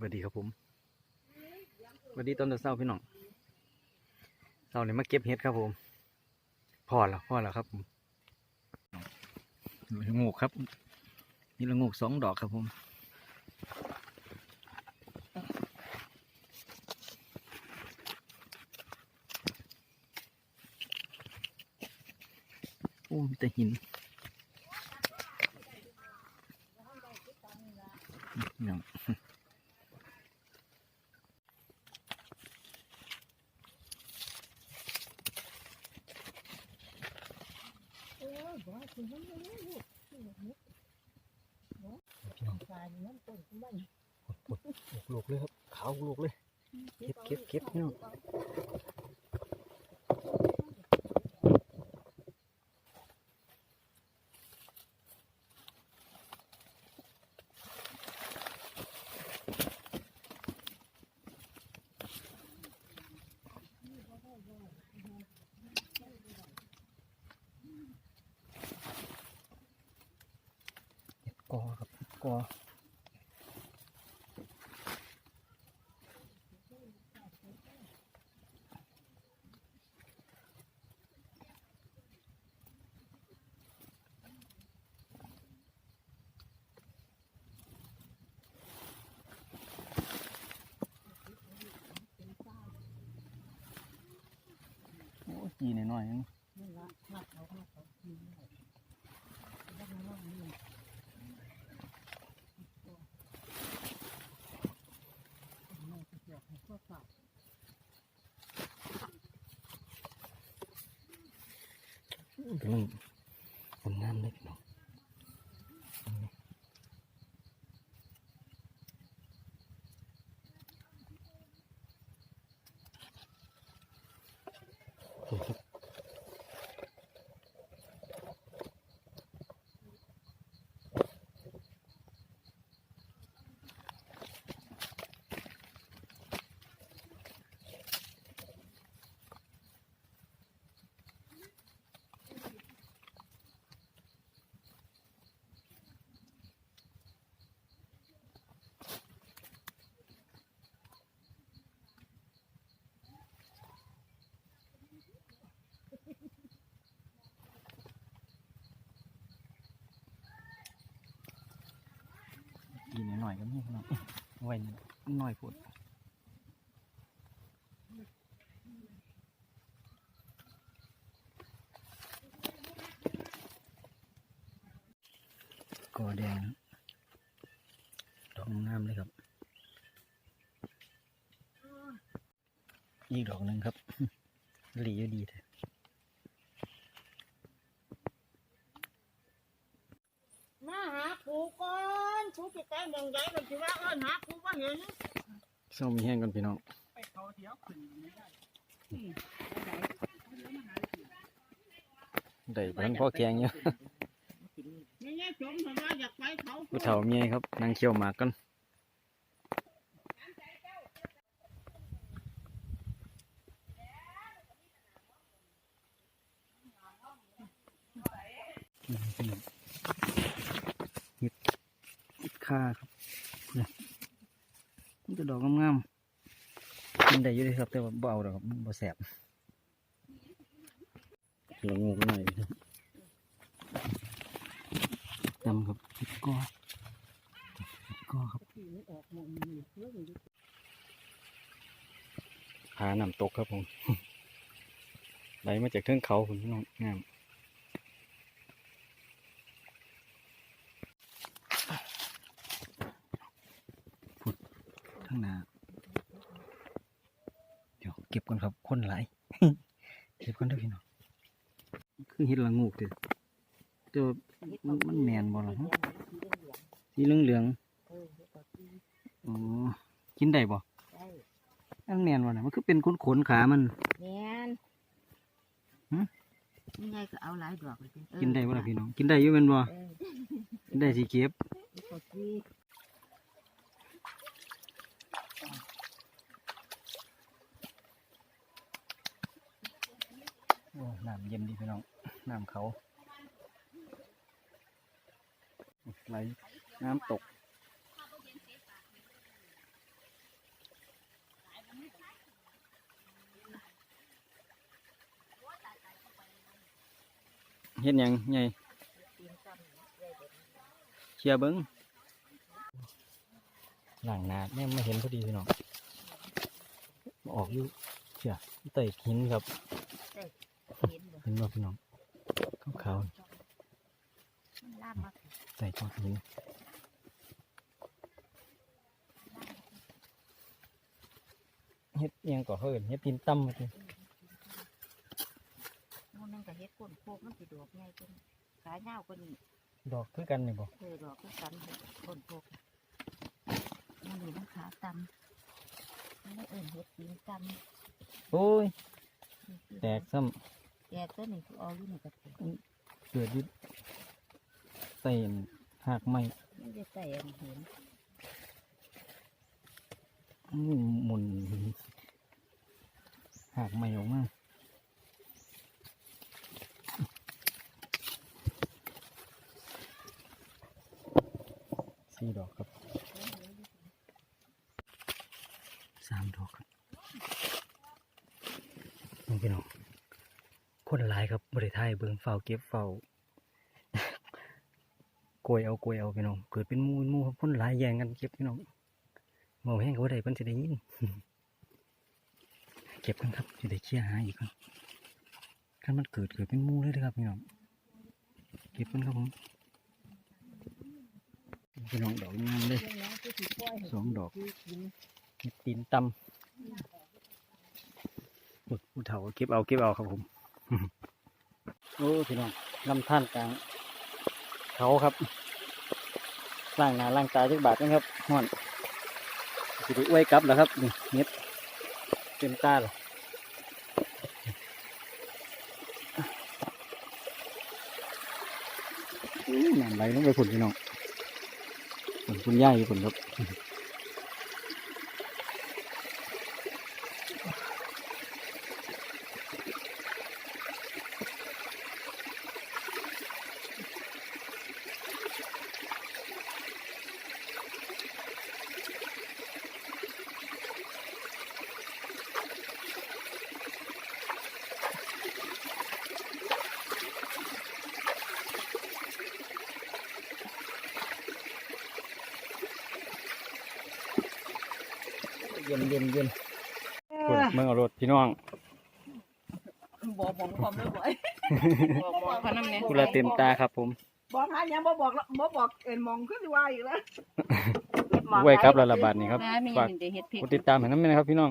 สวัสดีครับผมสวัสดีตอนเช้าๆพี่น้องเช้านี้มาเก็บเห็ดครับผม พอแล้วพอแล้วครับผมละโงูกครับ นี่ละโงูกสองดอกครับผมโอ้มีแต่หินอย่าง พี่น้องปวดปวดลูกเลยครับขาวลูกเลยเก็บเก็บเก็บพี่น้อง ครับกอ โอ้ยจีหน่อยๆนึง กำลังผลงานเลยพี่น้องครับ น่อยก็มีพี่น้องไว้หน่อยพูดกอแดงดอกงามเลยครับ อีกดอกหนึ่งครับหลีอยู่ดีแท้ มาหาครูก่อนครูไปแต่งมองใหญ่ก็สิว่าเอิ้น หาครูว่าเห็นเศร้มีแห้งกันพี่น้องไปเขาเที่ยวขึ้นไม่ได้พิ่นพ่อแกงอยู่ไม่แน่จมเพราะผู้เฒ่าเมียครับนางเคี่ยวหมากกันเห็ดเห็ดค่าครับ ดอกงามๆกินได้อยู่เลยครับ แต่ว่าเบาดอกบมันบ่แสบลงงหน่อยจำครับเห็ดกอเห็ดกอครับออกมองนี่เรื่องนี้หาน้ำตกครับผมไหลมาจากเทือกเขาคุณพี่น้องงามพุดข้างหน้าเดี๋ยวเก็บก่อนครับคนหลายเก็บก่อนเด้อพี่น้องคือเห็ดละงูกเด้อแต่ว่ามันมันแมนบ่ล่ะฮะสีเหลืองเหลืองเออก็ดีๆอ๋อกินได้บ่ได้อันแมนบ่น่ะมันคือเป็นขนขนๆขามันแม่นหึยังไงก็เอาหลายดอกเลยสิกินได้บ่ล่ะพี่น้อง กินได้อยู่แม่นบ่เออกินได้สิเก็บ โอ้น้ำเย็นดีพี่น้อง น้ำเขาไหลน้ำตก เห็นยังไงเชียบึงหลังนาเม่ยมาเห็นพอดีพี่น้องออกอยู่เชียร์เตะหินครับ เห็นบ่พี่น้องขาวๆใส่ก้อนหินเฮ็ดอิหยังก่อเฮินเฮ็ดตีนตั้มมาทีมันนั่งกับเฮ็ดก้นโคกมันสิดอกใหญ่จนขายาวกว่านี้ดอกคือกันนี่บ่เคยดอกคือกันเฮ็ดก้นโคกมันนี่มันขาตำมันไม่เอิ่นเฮ็ดตีนตโอ้ยำแตกซ้ แตกตัวนี้คือเอาอยู่ในกระปุกำเกิดอยึดใส่หักไม้มันจะใส่อันเห็นอื้อหมุนหักไม้ออกมาสี่ดอกครับสามดอกครับนี่พี่น้อง คนหลายครับบริไทยเบิ่งเฝ้าเก็บเฝ้ากลวยเอากลวยเอาพี่น้องเกิดเป็นมูนมูครับคนหลายแย่งกันเก็บพี่น้องเมาแห้งก็ได้เพิ่นสิได้ยินเก็บกันครับสิได้เคลียร์หาอีกครับคันมันเกิดเกิดเป็นมูเลยเด้อครับพี่น้องเก็บกันครับผมพี่น้องดอกงามเลยเรื่องนี้คือสิปล่อยให้สองดอกคือกินเก็บตีนตำปึกผู้เฒ่าเก็บเอาเก็บเอาครับผม โอ้พี่น้องลำท่านกลาง เขาครับล่างหนาล่างตาจักบาทนะครับห่อนสิได้วยกลับแล้วครับนี่เน็ดเต็มตาเลยน้ำไหลลงไปผุนพี่น้องผุนคุณย่าอยู่ผุนครับ เย็นเย็นเย็นปวดเมื่อเอารถพี่น้องบอกบอกความไม่บ่อยบอกบอกเขานำเนี่ยกุละเต็มตาครับผมบอกหายังบ่บอกบ่บอกเอ็นมองขึ้นสิว่าอีกแล้วไว้ครับแล้วละบาทนี่ครับแม่มีฝากหนึ่งจะเฮ็ดเพชกรดติดตามให้น้ำนะครับพี่น้อง